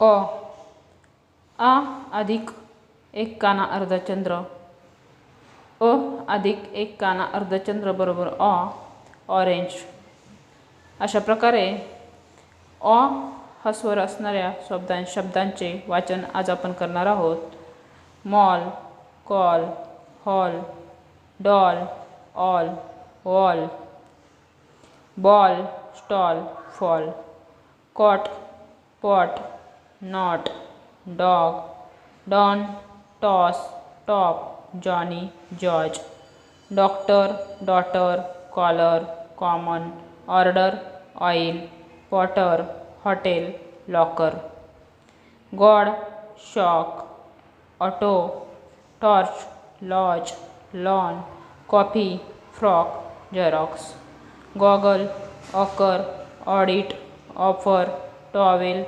अ. आ अधिक एक काना अर्धचंद्र अ अधिक एक काना अर्धचंद्र बरोबर ऑ ऑरेंज अशा प्रकारे ऑ हा स्वर असणाऱ्या शब्दां शब्दांचे वाचन आज आपण करणार आहोत. Mall call hall doll all wall. Ball stall fall. Cot pot. Not dog don toss top Johnny George. Doctor daughter collar common order oil potter hotel locker. God shock auto torch lodge lawn coffee frock xerox goggle ochre audit offer towel